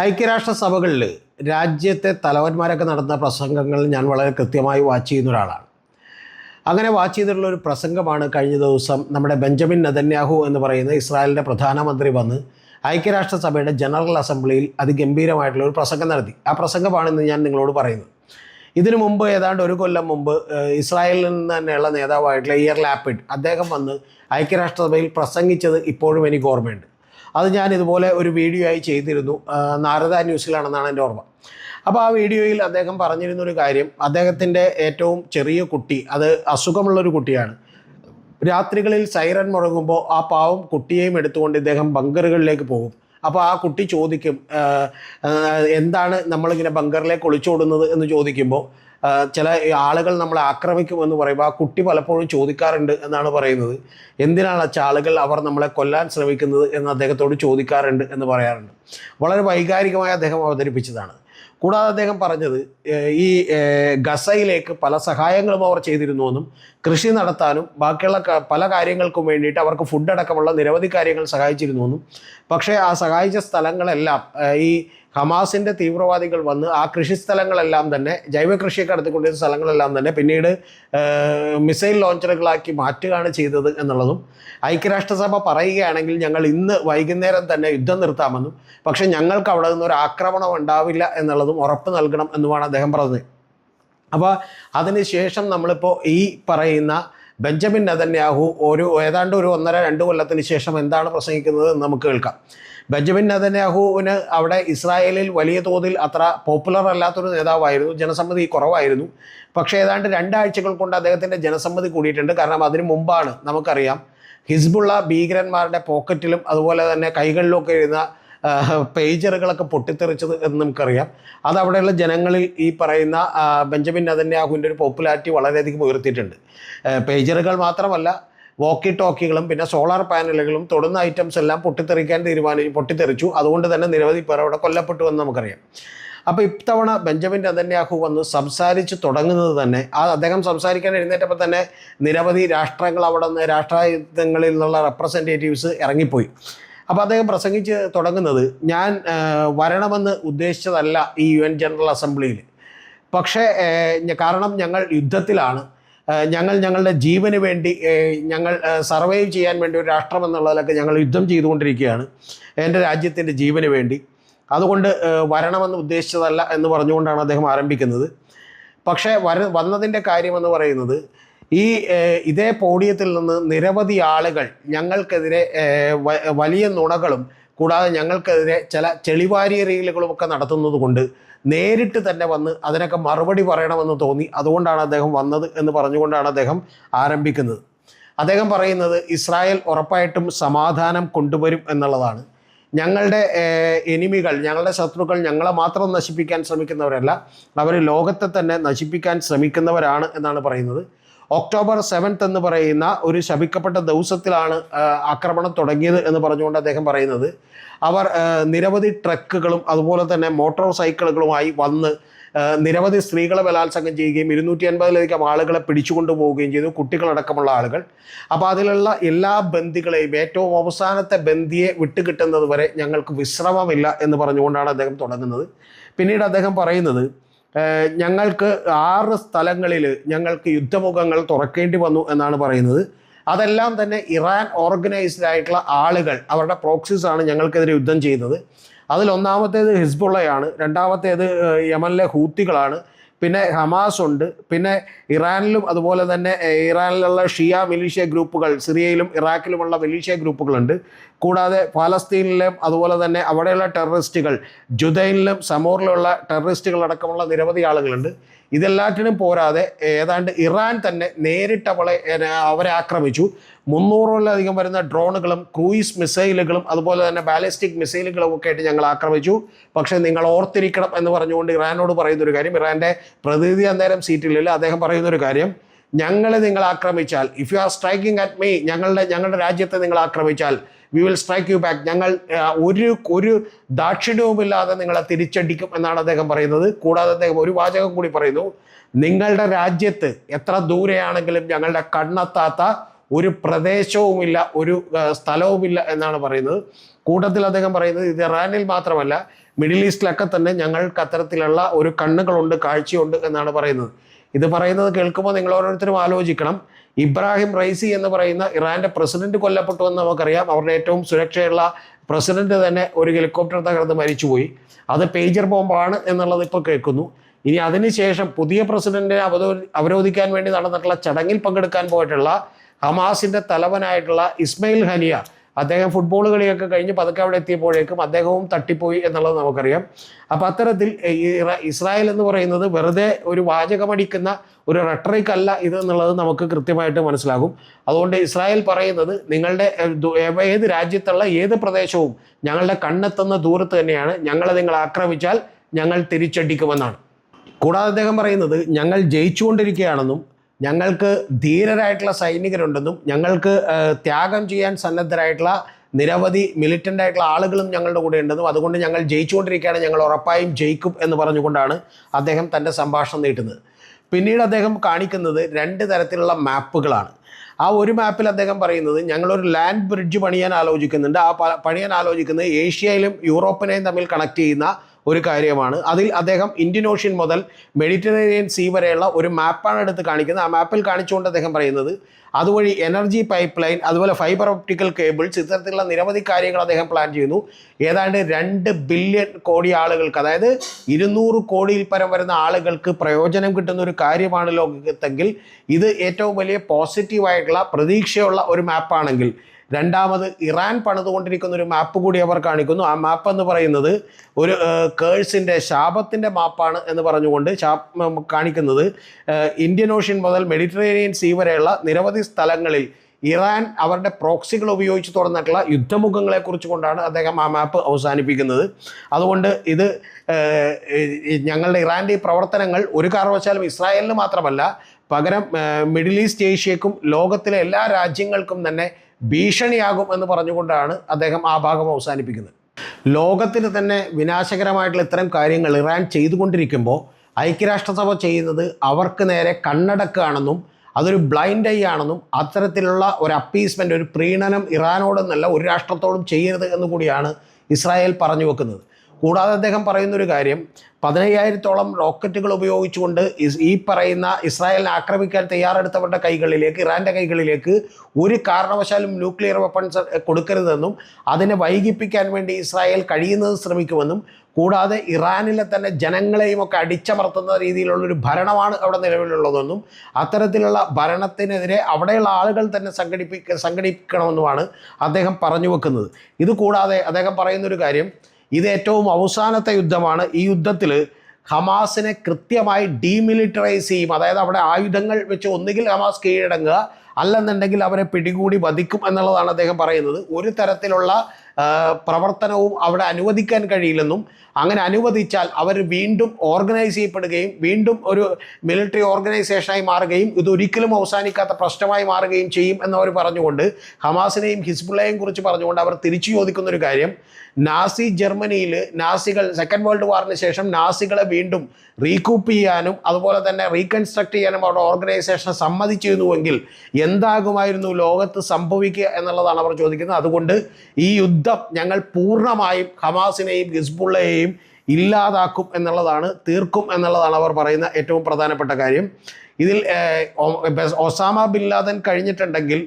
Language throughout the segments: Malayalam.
ഐക്യരാഷ്ട്രസഭകളിൽ രാജ്യത്തെ തലവന്മാരൊക്കെ നടത്തുന്ന പ്രസംഗങ്ങൾ ഞാൻ വളരെ കൃത്യമായി വാച്ച് ചെയ്യുന്ന ഒരാളാണ്. അങ്ങനെ വാച്ച് ചെയ്തിട്ടുള്ള ഒരു പ്രസംഗമാണ് കഴിഞ്ഞ ദിവസം നമ്മുടെ ബെഞ്ചമിൻ നദന്യാഹു എന്ന് പറയുന്ന ഇസ്രായേലിന്റെ പ്രധാനമന്ത്രി വന്ന് ഐക്യരാഷ്ട്ര സഭയുടെ ജനറൽ അസംബ്ലിയിൽ അതിഗംഭീരമായിട്ടുള്ള ഒരു പ്രസംഗം നടത്തി. ആ പ്രസംഗമാണ് ഇന്ന് ഞാൻ നിങ്ങളോട് പറയുന്നത്. ഇതിനു മുമ്പ് ഏതാണ്ട് ഒരു കൊല്ലം മുമ്പ് ഇസ്രായേലിൽ നിന്ന് തന്നെയുള്ള നേതാവായിട്ടുള്ള ഇയർ ലാപ്പിഡ് അദ്ദേഹം വന്ന് ഐക്യരാഷ്ട്രസഭയിൽ പ്രസംഗിച്ചത് ഇപ്പോഴും എനിക്ക് ഓർമ്മയുണ്ട്. അത് ഞാൻ ഇതുപോലെ ഒരു വീഡിയോ ആയി ചെയ്തിരുന്നു നാരദ ന്യൂസിലാണെന്നാണ് എന്റെ ഓർമ്മ. അപ്പോൾ ആ വീഡിയോയിൽ അദ്ദേഹം പറഞ്ഞിരുന്ന ഒരു കാര്യം. അദ്ദേഹത്തിന്റെ ഏറ്റവും ചെറിയ കുട്ടി അത് അസുഖമുള്ളൊരു കുട്ടിയാണ്. രാത്രികളിൽ സൈറൻ മുഴങ്ങുമ്പോൾ ആ പാവം കുട്ടിയെയും എടുത്തുകൊണ്ട് ഇദ്ദേഹം ബങ്കറുകളിലേക്ക് പോകും. അപ്പോൾ ആ കുട്ടി ചോദിക്കും എന്താണ് നമ്മളിങ്ങനെ ബങ്കറിലേക്ക് ഒളിച്ചോടുന്നത് എന്ന് ചോദിക്കുമ്പോൾ ചില ആളുകൾ നമ്മളെ ആക്രമിക്കുമെന്ന് പറയുമ്പോൾ ആ കുട്ടി പലപ്പോഴും ചോദിക്കാറുണ്ട് എന്നാണ് പറയുന്നത്. എന്തിനാണ് അച്ഛ ആളുകൾ അവർ നമ്മളെ കൊല്ലാൻ ശ്രമിക്കുന്നത് എന്ന് അദ്ദേഹത്തോട് ചോദിക്കാറുണ്ട് എന്ന് പറയാറുണ്ട്. വളരെ വൈകാരികമായി അദ്ദേഹം അവതരിപ്പിച്ചതാണ്. കൂടാതെ അദ്ദേഹം പറഞ്ഞത് ഈ ഗസയിലേക്ക് പല സഹായങ്ങളും അവർ ചെയ്തിരുന്നുവെന്നും കൃഷി നടത്താനും ബാക്കിയുള്ള പല കാര്യങ്ങൾക്കും വേണ്ടിയിട്ട് അവർക്ക് ഫുഡ് അടക്കമുള്ള നിരവധി കാര്യങ്ങൾ സഹായിച്ചിരുന്നുവെന്നും. പക്ഷേ ആ സഹായിച്ച സ്ഥലങ്ങളെല്ലാം ഈ ഹമാസിന്റെ തീവ്രവാദികൾ വന്ന് ആ കൃഷിസ്ഥലങ്ങളെല്ലാം തന്നെ ജൈവ കൃഷിയൊക്കെ നടത്തിക്കൊണ്ടിരുന്ന സ്ഥലങ്ങളെല്ലാം തന്നെ പിന്നീട് മിസൈൽ ലോഞ്ചറുകളാക്കി മാറ്റുകയാണ് ചെയ്തത് എന്നുള്ളതും ഐക്യരാഷ്ട്രസഭ പറയുകയാണെങ്കിൽ ഞങ്ങൾ ഇന്ന് വൈകുന്നേരം തന്നെ യുദ്ധം നിർത്താമെന്നും പക്ഷേ ഞങ്ങൾക്ക് അവിടെ നിന്ന് ഒരു ആക്രമണം ഉണ്ടാവില്ല എന്നുള്ളതും ഉറപ്പ് നൽകണം എന്നുമാണ് അദ്ദേഹം പറഞ്ഞത്. അപ്പോൾ അതിനുശേഷം നമ്മളിപ്പോൾ ഈ പറയുന്ന ബെഞ്ചമിൻ നദന്യാഹു ഒരു ഏതാണ്ട് ഒരു ഒന്നര രണ്ട് കൊല്ലത്തിന് ശേഷം എന്താണ് പ്രസംഗിക്കുന്നത് എന്ന് നമുക്ക് കേൾക്കാം. ബെഞ്ചമിൻ നദന്യാഹുവിന് അവിടെ ഇസ്രായേലിൽ വലിയ തോതിൽ അത്ര പോപ്പുലർ അല്ലാത്തൊരു നേതാവായിരുന്നു. ജനസമ്മതി കുറവായിരുന്നു. പക്ഷേ ഏതാണ്ട് രണ്ടാഴ്ചകൾ കൊണ്ട് അദ്ദേഹത്തിന്റെ ജനസമ്മതി കൂടിയിട്ടുണ്ട്. കാരണം അതിനു മുമ്പാണ് നമുക്കറിയാം ഹിസ്ബുള്ള ഭീകരന്മാരുടെ പോക്കറ്റിലും അതുപോലെ തന്നെ കൈകളിലൊക്കെ ഇരുന്ന പേജറുകളൊക്കെ പൊട്ടിത്തെറിച്ചത് എന്ന് നമുക്കറിയാം. അത് അവിടെയുള്ള ജനങ്ങളിൽ ഈ പറയുന്ന ബെഞ്ചമിൻ നദന്യാഹുവിന്റെ ഒരു പോപ്പുലാരിറ്റി വളരെയധികം ഉയർത്തിയിട്ടുണ്ട്. പേജറുകൾ മാത്രമല്ല വോക്കി ടോക്കികളും പിന്നെ സോളാർ പാനലുകളും തൊടുന്ന ഐറ്റംസ് എല്ലാം പൊട്ടിത്തെറിക്കാൻ തീരുമാനി പൊട്ടിത്തെറിച്ചു. അതുകൊണ്ട് തന്നെ നിരവധി പേർ അവിടെ കൊല്ലപ്പെട്ടു എന്ന് നമുക്കറിയാം. അപ്പോൾ ഇത്തവണ ബെഞ്ചമിൻ നെതന്യാഹു വന്ന് സംസാരിച്ച് തുടങ്ങുന്നത് തന്നെ ആ അദ്ദേഹം സംസാരിക്കാൻ എഴുന്നേറ്റപ്പോൾ തന്നെ നിരവധി രാഷ്ട്രങ്ങൾ അവിടെ നിന്ന് രാഷ്ട്രായുധങ്ങളിൽ നിന്നുള്ള റെപ്രസെന്റേറ്റീവ്സ് ഇറങ്ങിപ്പോയി. അപ്പോൾ അദ്ദേഹം പ്രസംഗിച്ച് തുടങ്ങുന്നത് ഞാൻ വരണമെന്ന് ഉദ്ദേശിച്ചതല്ല ഈ യു എൻ ജനറൽ അസംബ്ലിയിൽ പക്ഷേ കാരണം ഞങ്ങൾ യുദ്ധത്തിലാണ്. ഞങ്ങൾ ഞങ്ങളുടെ ജീവന് വേണ്ടി ഞങ്ങൾ സർവൈവ് ചെയ്യാൻ വേണ്ടി ഒരു രാഷ്ട്രം എന്നുള്ളതിലൊക്കെ ഞങ്ങൾ യുദ്ധം ചെയ്തുകൊണ്ടിരിക്കുകയാണ്. എന്റെ രാജ്യത്തിന്റെ ജീവന് വേണ്ടി. അതുകൊണ്ട് വരണമെന്ന് ഉദ്ദേശിച്ചതല്ല എന്ന് പറഞ്ഞുകൊണ്ടാണ് അദ്ദേഹം ആരംഭിക്കുന്നത്. പക്ഷേ വര വന്നതിന്റെ കാര്യമെന്ന് പറയുന്നത് ഈ ഇതേ പോഡിയത്തിൽ നിന്ന് നിരവധി ആളുകൾ ഞങ്ങൾക്കെതിരെ വലിയ നുണകളും കൂടാതെ ഞങ്ങൾക്കെതിരെ ചില ചെളിവാരിയ റീലുകളുമൊക്കെ നടത്തുന്നത് കൊണ്ട് നേരിട്ട് തന്നെ വന്ന് അതിനൊക്കെ മറുപടി പറയണമെന്ന് തോന്നി. അതുകൊണ്ടാണ് അദ്ദേഹം വന്നത് എന്ന് പറഞ്ഞുകൊണ്ടാണ് അദ്ദേഹം ആരംഭിക്കുന്നത്. അദ്ദേഹം പറയുന്നത് ഇസ്രായേൽ ഉറപ്പായിട്ടും സമാധാനം കൊണ്ടുവരും എന്നുള്ളതാണ്. ഞങ്ങളുടെ എനിമികൾ ഞങ്ങളുടെ ശത്രുക്കൾ ഞങ്ങളെ മാത്രം നശിപ്പിക്കാൻ ശ്രമിക്കുന്നവരല്ല അവർ ലോകത്തെ തന്നെ നശിപ്പിക്കാൻ ശ്രമിക്കുന്നവരാണ് എന്നാണ് പറയുന്നത്. ഒക്ടോബർ സെവൻത്ത് എന്ന് പറയുന്ന ഒരു ശപിക്കപ്പെട്ട ദിവസത്തിലാണ് ആക്രമണം തുടങ്ങിയത് എന്ന് പറഞ്ഞുകൊണ്ട് അദ്ദേഹം പറയുന്നത്. അവർ നിരവധി ട്രക്കുകളും അതുപോലെ തന്നെ മോട്ടോർ സൈക്കിളുകളുമായി വന്ന് നിരവധി സ്ത്രീകളെ ബലാത്സംഗം ചെയ്യുകയും ഇരുന്നൂറ്റി അൻപതിലധികം ആളുകളെ പിടിച്ചുകൊണ്ടു പോവുകയും ചെയ്തു കുട്ടികളടക്കമുള്ള ആളുകൾ. അപ്പോൾ അതിലുള്ള എല്ലാ ബന്ദികളെയും ഏറ്റവും അവസാനത്തെ ബന്ദിയെ വിട്ടുകിട്ടുന്നത് വരെ ഞങ്ങൾക്ക് വിശ്രമമില്ല എന്ന് പറഞ്ഞുകൊണ്ടാണ് അദ്ദേഹം തുടങ്ങുന്നത്. പിന്നീട് അദ്ദേഹം പറയുന്നത് ഞങ്ങൾക്ക് ആറ് സ്ഥലങ്ങളിൽ ഞങ്ങൾക്ക് യുദ്ധമുഖങ്ങൾ തുറക്കേണ്ടി വന്നു എന്നാണ് പറയുന്നത്. അതെല്ലാം തന്നെ ഇറാൻ ഓർഗനൈസ്ഡ് ആയിട്ടുള്ള ആളുകൾ അവരുടെ പ്രോക്സിസ് ആണ് ഞങ്ങൾക്കെതിരെ യുദ്ധം ചെയ്യുന്നത്. അതിൽ ഒന്നാമത്തേത് ഹിസ്ബുള്ളയാണ് രണ്ടാമത്തേത് യമനിലെ ഹൂത്തികളാണ്. പിന്നെ ഹമാസ് ഉണ്ട് പിന്നെ ഇറാനിലും അതുപോലെ തന്നെ ഇറാനിലുള്ള ഷിയ മിലീഷ്യ ഗ്രൂപ്പുകൾ സിറിയയിലും ഇറാഖിലുമുള്ള മിലീഷ്യ ഗ്രൂപ്പുകളുണ്ട്. കൂടാതെ പാലസ്തീനിലും അതുപോലെ തന്നെ അവിടെയുള്ള ടെററിസ്റ്റുകൾ ജുദൈനിലും സമൂറിലുള്ള ടെററിസ്റ്റുകൾ അടക്കമുള്ള നിരവധി ആളുകളുണ്ട്. ഇതെല്ലാറ്റിനും പോരാതെ ഏതാണ്ട് ഇറാൻ തന്നെ നേരിട്ട് അവളെ അവരെ ആക്രമിച്ചു. മുന്നൂറിലധികം വരുന്ന ഡ്രോണുകളും ക്രൂയിസ് മിസൈലുകളും അതുപോലെ തന്നെ ബാലിസ്റ്റിക് മിസൈലുകളും ഒക്കെ ആയിട്ട് ഞങ്ങൾ ആക്രമിച്ചു. പക്ഷേ നിങ്ങൾ ഓർത്തിരിക്കണം എന്ന് പറഞ്ഞുകൊണ്ട് ഇറാനോട് പറയുന്ന ഒരു കാര്യം ഇറാന്റെ പ്രതിനിധി അന്നേരം സീറ്റിലില്ല. അദ്ദേഹം പറയുന്നൊരു കാര്യം ഞങ്ങളെ നിങ്ങൾ ആക്രമിച്ചാൽ if you are striking at me ഞങ്ങളുടെ ഞങ്ങളുടെ രാജ്യത്തെ നിങ്ങൾ ആക്രമിച്ചാൽ we will strike you back ഞങ്ങൾ ഒരു ഒരു ദാക്ഷിണ്യവുമില്ലാതെ നിങ്ങളെ തിരിച്ചടിക്കും എന്നാണ് അദ്ദേഹം പറയുന്നത്. കൂടാതെ അദ്ദേഹം ഒരു വാചകം കൂടി പറയുന്നു. നിങ്ങളുടെ രാജ്യത്ത് എത്ര ദൂരെയാണെങ്കിലും ഞങ്ങളുടെ കണ്ണെത്താത്ത ഒരു പ്രദേശവുമില്ല ഒരു സ്ഥലവുമില്ല എന്നാണ് പറയുന്നത്. കൂട്ടത്തിൽ അദ്ദേഹം പറയുന്നത് ഇത് ഇറാനിൽ മാത്രമല്ല മിഡിൽ ഈസ്റ്റിലൊക്കെ തന്നെ ഞങ്ങൾക്ക് അത്തരത്തിലുള്ള ഒരു കണ്ണുകളുണ്ട് കാഴ്ചയുണ്ട് എന്നാണ് പറയുന്നത്. ഇത് പറയുന്നത് കേൾക്കുമ്പോൾ നിങ്ങൾ ഓരോരുത്തരും ആലോചിക്കണം. ഇബ്രാഹിം റൈസി എന്ന് പറയുന്ന ഇറാന്റെ പ്രസിഡന്റ് കൊല്ലപ്പെട്ടു എന്ന് നമുക്കറിയാം. അവരുടെ ഏറ്റവും സുരക്ഷയുള്ള പ്രസിഡന്റ് തന്നെ ഒരു ഹെലികോപ്റ്റർ തകർന്ന് മരിച്ചുപോയി. അത് പേജർ ബോംബാണ് എന്നുള്ളത് ഇപ്പോൾ കേൾക്കുന്നു. ഇനി അതിനുശേഷം പുതിയ പ്രസിഡന്റിനെ അവതോ അവരോധിക്കാൻ വേണ്ടി നടന്നിട്ടുള്ള ചടങ്ങിൽ പങ്കെടുക്കാൻ പോയിട്ടുള്ള ഹമാസിന്റെ തലവനായിട്ടുള്ള ഇസ്മയിൽ ഹനിയ അദ്ദേഹം ഫുട്ബോൾ കളിയൊക്കെ കഴിഞ്ഞ് പതുക്കെ അവിടെ എത്തിയപ്പോഴേക്കും അദ്ദേഹവും തട്ടിപ്പോയി എന്നുള്ളത് നമുക്കറിയാം. അപ്പം അത്തരത്തിൽ ഇസ്രായേൽ എന്ന് പറയുന്നത് വെറുതെ ഒരു വാചകമടിക്കുന്ന ഒരു റെട്ടറിക് അല്ല ഇത് എന്നുള്ളത് നമുക്ക് കൃത്യമായിട്ട് മനസ്സിലാകും. അതുകൊണ്ട് ഇസ്രായേൽ പറയുന്നത് നിങ്ങളുടെ ഏത് രാജ്യത്തുള്ള ഏത് പ്രദേശവും ഞങ്ങളുടെ കണ്ണെത്തുന്ന ദൂരത്ത് തന്നെയാണ്. ഞങ്ങളെ നിങ്ങൾ ആക്രമിച്ചാൽ ഞങ്ങൾ തിരിച്ചടിക്കുമെന്നാണ്. കൂടാതെ അദ്ദേഹം പറയുന്നത് ഞങ്ങൾ ജയിച്ചുകൊണ്ടിരിക്കുകയാണെന്നും ഞങ്ങൾക്ക് ധീരരായിട്ടുള്ള സൈനികരുണ്ടെന്നും ഞങ്ങൾക്ക് ത്യാഗം ചെയ്യാൻ സന്നദ്ധരായിട്ടുള്ള നിരവധി മിലിറ്റന്റ് ആയിട്ടുള്ള ആളുകളും ഞങ്ങളുടെ കൂടെ ഉണ്ടെന്നും അതുകൊണ്ട് ഞങ്ങൾ ജയിച്ചുകൊണ്ടിരിക്കുകയാണ് ഞങ്ങൾ ഉറപ്പായും ജയിക്കും എന്ന് പറഞ്ഞുകൊണ്ടാണ് അദ്ദേഹം തന്റെ സംഭാഷണം നീട്ടുന്നത്. പിന്നീട് അദ്ദേഹം കാണിക്കുന്നത് രണ്ട് തരത്തിലുള്ള മാപ്പുകളാണ്. ആ ഒരു മാപ്പിൽ അദ്ദേഹം പറയുന്നത് ഞങ്ങളൊരു ലാൻഡ് ബ്രിഡ്ജ് പണിയാൻ ആലോചിക്കുന്നുണ്ട്. ആ പണിയാൻ ആലോചിക്കുന്നത് ഏഷ്യയിലും യൂറോപ്പിനെയും തമ്മിൽ കണക്ട് ചെയ്യുന്ന ഒരു കാര്യമാണ്. അതിൽ അദ്ദേഹം ഇന്ത്യൻ ഓഷ്യൻ മുതൽ മെഡിറ്ററേനിയൻ സീ വരെയുള്ള ഒരു മാപ്പാണ് എടുത്ത് കാണിക്കുന്നത്. ആ മാപ്പിൽ കാണിച്ചുകൊണ്ട് അദ്ദേഹം പറയുന്നത് അതുവഴി എനർജി പൈപ്പ് ലൈൻ അതുപോലെ ഫൈബർ ഒപ്റ്റിക്കൽ കേബിൾസ് ഇത്തരത്തിലുള്ള നിരവധി കാര്യങ്ങൾ അദ്ദേഹം പ്ലാൻ ചെയ്യുന്നു. ഏതാണ്ട് രണ്ട് ബില്യൺ കോടി ആളുകൾക്ക് അതായത് ഇരുന്നൂറ് കോടിയിൽ പരം വരുന്ന ആളുകൾക്ക് പ്രയോജനം കിട്ടുന്ന ഒരു കാര്യമാണ് ലോകത്തെങ്കിൽ ഇത് ഏറ്റവും വലിയ പോസിറ്റീവായിട്ടുള്ള പ്രതീക്ഷയുള്ള ഒരു മാപ്പാണെങ്കിൽ രണ്ടാമത് ഇറാൻ പണിതുകൊണ്ടിരിക്കുന്ന ഒരു മാപ്പ് കൂടി അവർ കാണിക്കുന്നു. ആ മാപ്പ് എന്ന് പറയുന്നത് ഒരു കേഴ്സിന്റെ ശാപത്തിന്റെ മാപ്പാണ് എന്ന് പറഞ്ഞുകൊണ്ട് കാണിക്കുന്നത്. ഇന്ത്യൻ ഓഷ്യൻ മുതൽ മെഡിറ്ററേനിയൻ സീ വരെയുള്ള നിരവധി സ്ഥലങ്ങളിൽ ഇറാൻ അവരുടെ പ്രോക്സികൾ ഉപയോഗിച്ച് തുറന്നിട്ടുള്ള യുദ്ധമുഖങ്ങളെ കുറിച്ച് കൊണ്ടാണ് അദ്ദേഹം ആ മാപ്പ് അവസാനിപ്പിക്കുന്നത്. അതുകൊണ്ട് ഇത് ഞങ്ങളുടെ ഇറാന്റെ ഈ പ്രവർത്തനങ്ങൾ ഒരു കാരണവശാലും ഇസ്രായേലിന് മാത്രമല്ല പകരം മിഡിൽ ഈസ്റ്റ് ഏഷ്യക്കും ലോകത്തിലെ എല്ലാ രാജ്യങ്ങൾക്കും തന്നെ ഭീഷണിയാകും എന്ന് പറഞ്ഞുകൊണ്ടാണ് അദ്ദേഹം ആ ഭാഗം അവസാനിപ്പിക്കുന്നത്. ലോകത്തിന് തന്നെ വിനാശകരമായിട്ടുള്ള ഇത്തരം കാര്യങ്ങൾ ഇറാൻ ചെയ്തുകൊണ്ടിരിക്കുമ്പോൾ ഐക്യരാഷ്ട്രസഭ ചെയ്യുന്നത് അവർക്ക് നേരെ കണ്ണടക്കാണെന്നും അതൊരു ബ്ലൈൻഡ് ഐ ആണെന്നും അത്തരത്തിലുള്ള ഒരു അപ്പീസ്മെന്റ് ഒരു പ്രീണനം ഇറാനോടെന്നല്ല ഒരു രാഷ്ട്രത്തോടും ചെയ്യരുത് എന്ന് കൂടിയാണ് ഇസ്രായേൽ പറഞ്ഞു വെക്കുന്നത്. കൂടാതെ അദ്ദേഹം പറയുന്നൊരു കാര്യം പതിനയ്യായിരത്തോളം റോക്കറ്റുകൾ ഉപയോഗിച്ചുകൊണ്ട് ഈ പറയുന്ന ഇസ്രായേലിനെ ആക്രമിക്കാൻ തയ്യാറെടുത്തവരുടെ കൈകളിലേക്ക് ഇറാന്റെ കൈകളിലേക്ക് ഒരു കാരണവശാലും ന്യൂക്ലിയർ വെപ്പൺസ് കൊടുക്കരുതെന്നും അതിനെ വൈകിപ്പിക്കാൻ വേണ്ടി ഇസ്രായേൽ കഴിയുന്നത് ശ്രമിക്കുമെന്നും കൂടാതെ ഇറാനിലെ തന്നെ ജനങ്ങളെയും ഒക്കെ അടിച്ചമർത്തുന്ന രീതിയിലുള്ളൊരു ഭരണമാണ് അവിടെ നിലവിലുള്ളതെന്നും അത്തരത്തിലുള്ള ഭരണത്തിനെതിരെ അവിടെയുള്ള ആളുകൾ തന്നെ സംഘടിപ്പിക്ക സംഘടിപ്പിക്കണമെന്നുമാണ് അദ്ദേഹം പറഞ്ഞു വെക്കുന്നത്. ഇത് കൂടാതെ അദ്ദേഹം പറയുന്നൊരു കാര്യം ഇത് ഏറ്റവും അവസാനത്തെ യുദ്ധമാണ്. ഈ യുദ്ധത്തിൽ ഹമാസിനെ കൃത്യമായി ഡീമിലിറ്ററൈസ് ചെയ്യും. അതായത് അവിടെ ആയുധങ്ങൾ വെച്ച് ഒന്നുകിൽ ഹമാസ് കീഴടങ്ങുക അല്ലെന്നുണ്ടെങ്കിൽ അവരെ പിടികൂടി വധിക്കും എന്നുള്ളതാണ് അദ്ദേഹം പറയുന്നത്. ഒരു തരത്തിലുള്ള പ്രവർത്തനവും അവിടെ അനുവദിക്കാൻ കഴിയില്ലെന്നും അങ്ങനെ അനുവദിച്ചാൽ അവർ വീണ്ടും ഓർഗനൈസ് ചെയ്യപ്പെടുകയും വീണ്ടും ഒരു മിലിറ്ററി ഓർഗനൈസേഷനായി മാറുകയും ഇതൊരിക്കലും അവസാനിക്കാത്ത പ്രശ്നമായി മാറുകയും ചെയ്യും എന്നവർ പറഞ്ഞുകൊണ്ട് ഹമാസിനെയും ഹിസ്ബുള്ളയെയും കുറിച്ച് പറഞ്ഞുകൊണ്ട് അവർ തിരിച്ചു ചോദിക്കുന്ന ഒരു കാര്യം. നാസി ജർമ്മനിയിൽ നാസികൾ സെക്കൻഡ് വേൾഡ് വാറിന് ശേഷം നാസികളെ വീണ്ടും റീകൂപ്പ് ചെയ്യാനും അതുപോലെ തന്നെ റീകൺസ്ട്രക്ട് ചെയ്യാനും അവരുടെ ഓർഗനൈസേഷൻ സമ്മതിച്ചിരുന്നുവെങ്കിൽ എന്താകുമായിരുന്നു ലോകത്ത് സംഭവിക്കുക എന്നുള്ളതാണ് അവർ ചോദിക്കുന്നത്. അതുകൊണ്ട് ഈ യുദ്ധം ഞങ്ങൾ പൂർണമായും ഹമാസിനെയും ഹിസ്ബുള്ളയെയും ഇല്ലാതാക്കും എന്നുള്ളതാണ് തീർക്കും എന്നുള്ളതാണ് അവർ പറയുന്ന ഏറ്റവും പ്രധാനപ്പെട്ട കാര്യം. ഇതിൽ ഒസാമ ബിൻ ലാദൻ കഴിഞ്ഞിട്ടുണ്ടെങ്കിൽ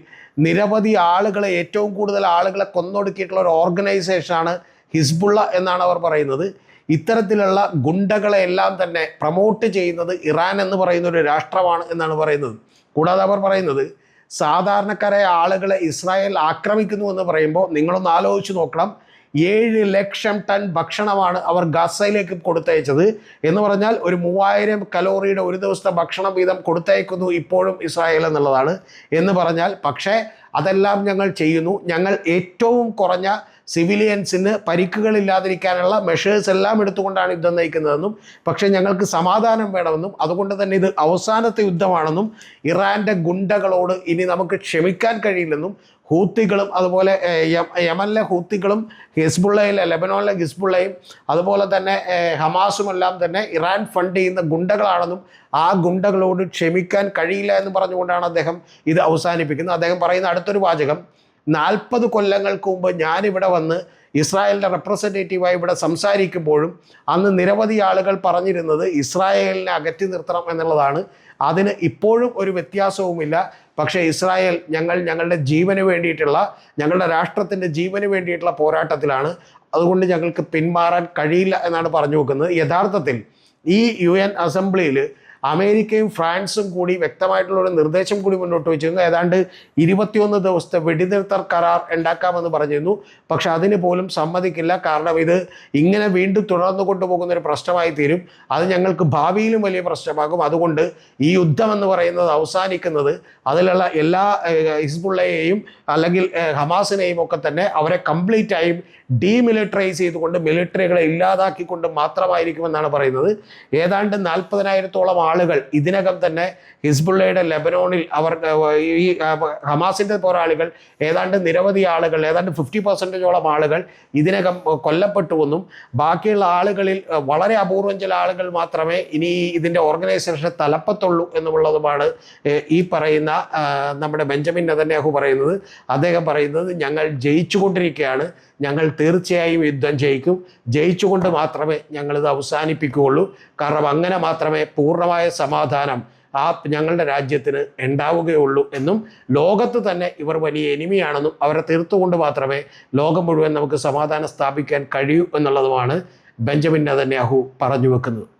നിരവധി ആളുകളെ ഏറ്റവും കൂടുതൽ ആളുകളെ കൊന്നൊടുക്കിയിട്ടുള്ള ഒരു ഓർഗനൈസേഷനാണ് ഹിസ്ബുള്ള എന്നാണ് അവർ പറയുന്നത്. ഇത്തരത്തിലുള്ള ഗുണ്ടകളെ എല്ലാം തന്നെ പ്രൊമോട്ട് ചെയ്യുന്നത് ഇറാൻ എന്ന് പറയുന്ന ഒരു രാഷ്ട്രമാണ് എന്നാണ് പറയുന്നത്. കൂടാതെ അവർ പറയുന്നത് സാധാരണക്കാരായ ആളുകളെ ഇസ്രായേൽ ആക്രമിക്കുന്നു എന്ന് പറയുമ്പോൾ നിങ്ങളൊന്ന് ആലോചിച്ച് നോക്കണം. ഏഴ് ലക്ഷം ടൺ ഭക്ഷണമാണ് അവർ ഗസയിലേക്ക് കൊടുത്തയച്ചത് എന്ന് പറഞ്ഞാൽ ഒരു മൂവായിരം കലോറിയുടെ ഒരു ദിവസത്തെ ഭക്ഷണം വീതം കൊടുത്തയക്കുന്നു ഇപ്പോഴും ഇസ്രായേൽ എന്നുള്ളതാണ് എന്ന് പറഞ്ഞാൽ പക്ഷേ അതെല്ലാം ഞങ്ങൾ ചെയ്യുന്നു. ഞങ്ങൾ ഏറ്റവും കുറഞ്ഞ സിവിലിയൻസിന് പരിക്കുകളില്ലാതിരിക്കാനുള്ള മെഷേഴ്സ് എല്ലാം എടുത്തുകൊണ്ടാണ് യുദ്ധം നയിക്കുന്നതെന്നും പക്ഷേ ഞങ്ങൾക്ക് സമാധാനം വേണമെന്നും അതുകൊണ്ട് തന്നെ ഇത് അവസാനത്തെ യുദ്ധമാണെന്നും ഇറാന്റെ ഗുണ്ടകളോട് ഇനി നമുക്ക് ക്ഷമിക്കാൻ കഴിയില്ലെന്നും ഹൂത്തികളും അതുപോലെ യമനിലെ ഹൂത്തികളും ഹിസ്ബുള്ളയിലെ ലെബനോണിലെ ഹിസ്ബുള്ളയും അതുപോലെ തന്നെ ഹമാസുമെല്ലാം തന്നെ ഇറാൻ ഫണ്ട് ചെയ്യുന്ന ഗുണ്ടകളാണെന്നും ആ ഗുണ്ടകളോട് ക്ഷമിക്കാൻ കഴിയില്ല എന്ന് പറഞ്ഞുകൊണ്ടാണ് അദ്ദേഹം ഇത് അവസാനിപ്പിക്കുന്നത്. അദ്ദേഹം പറയുന്ന അടുത്തൊരു വാചകം നാൽപ്പത് കൊല്ലങ്ങൾക്ക് മുമ്പ് ഞാനിവിടെ വന്ന് ഇസ്രായേലിന്റെ റെപ്രസെന്റേറ്റീവായി ഇവിടെ സംസാരിക്കുമ്പോഴും അന്ന് നിരവധി ആളുകൾ പറഞ്ഞിരുന്നത് ഇസ്രായേലിനെ അകറ്റി നിർത്തണം എന്നുള്ളതാണ്. അതിന് ഇപ്പോഴും ഒരു വ്യത്യാസവുമില്ല. പക്ഷേ ഇസ്രായേൽ ഞങ്ങൾ ഞങ്ങളുടെ ജീവന് വേണ്ടിയിട്ടുള്ള ഞങ്ങളുടെ രാഷ്ട്രത്തിന്റെ ജീവന് വേണ്ടിയിട്ടുള്ള പോരാട്ടത്തിലാണ്. അതുകൊണ്ട് ഞങ്ങൾക്ക് പിന്മാറാൻ കഴിയില്ല എന്നാണ് പറഞ്ഞു വെക്കുന്നത് യഥാർത്ഥത്തിൽ ഈ യു എൻ അസംബ്ലിയിൽ അമേരിക്കയും ഫ്രാൻസും കൂടി വ്യക്തമായിട്ടുള്ള ഒരു നിർദ്ദേശം കൂടി മുന്നോട്ട് വെച്ചിരുന്നു. ഏതാണ്ട് ഇരുപത്തിയൊന്ന് ദിവസത്തെ വെടിനിർത്തൽ കരാർ ഉണ്ടാക്കാമെന്ന് പറഞ്ഞിരുന്നു. പക്ഷെ അതിന് പോലും സമ്മതിക്കില്ല. കാരണം ഇത് ഇങ്ങനെ വീണ്ടും തുടർന്നു കൊണ്ടുപോകുന്ന ഒരു പ്രശ്നമായി തീരും. അത് ഞങ്ങൾക്ക് ഭാവിയിലും വലിയ പ്രശ്നമാകും. അതുകൊണ്ട് ഈ യുദ്ധം എന്ന് പറയുന്നത് അവസാനിക്കുന്നത് അതിലുള്ള എല്ലാ ഹിസ്ബുള്ളയെയും അല്ലെങ്കിൽ ഹമാസിനെയും ഒക്കെ തന്നെ അവരെ കംപ്ലീറ്റ് ആയും ഡീമിലിറ്ററൈസ് ചെയ്തുകൊണ്ട് മിലിറ്ററികളെ ഇല്ലാതാക്കിക്കൊണ്ട് മാത്രമായിരിക്കുമെന്നാണ് പറയുന്നത്. ഏതാണ്ട് നാൽപ്പതിനായിരത്തോളം ആളുകൾ. ഇതിനകം തന്നെ ഹിസ്ബുള്ളയുടെ ലെബനോണിൽ അവർ ഈ ഹമാസിന്റെ പോരാളികൾ ഏതാണ്ട് നിരവധി ആളുകൾ ഏതാണ്ട് ഫിഫ്റ്റി പെർസെന്റേജോളം ആളുകൾ ഇതിനകം കൊല്ലപ്പെട്ടുവെന്നും ബാക്കിയുള്ള ആളുകളിൽ വളരെ അപൂർവം ചില ആളുകൾ മാത്രമേ ഇനി ഇതിന്റെ ഓർഗനൈസേഷൻ തലപ്പത്തുള്ളൂ എന്നുള്ളതുമാണ് ഈ പറയുന്ന നമ്മുടെ ബെഞ്ചമിൻ നെതന്യാഹു പറയുന്നത്. അദ്ദേഹം പറയുന്നത് ഞങ്ങൾ ജയിച്ചുകൊണ്ടിരിക്കുകയാണ്. ഞങ്ങൾ തീർച്ചയായും യുദ്ധം ജയിക്കും. ജയിച്ചുകൊണ്ട് മാത്രമേ ഞങ്ങളിത് അവസാനിപ്പിക്കുകയുള്ളൂ. കാരണം അങ്ങനെ മാത്രമേ പൂർണമായ സമാധാനം ആ ഞങ്ങളുടെ രാജ്യത്തിന് ഉണ്ടാവുകയുള്ളൂ എന്നും ലോകത്ത് തന്നെ ഇവർ വലിയ എനിമിയാണെന്നും അവരെ തീർത്തുകൊണ്ട് മാത്രമേ ലോകം മുഴുവൻ നമുക്ക് സമാധാനം സ്ഥാപിക്കാൻ കഴിയൂ എന്നുള്ളതുമാണ് ബെഞ്ചമിൻ നെതന്യാഹു പറഞ്ഞു വെക്കുന്നത്.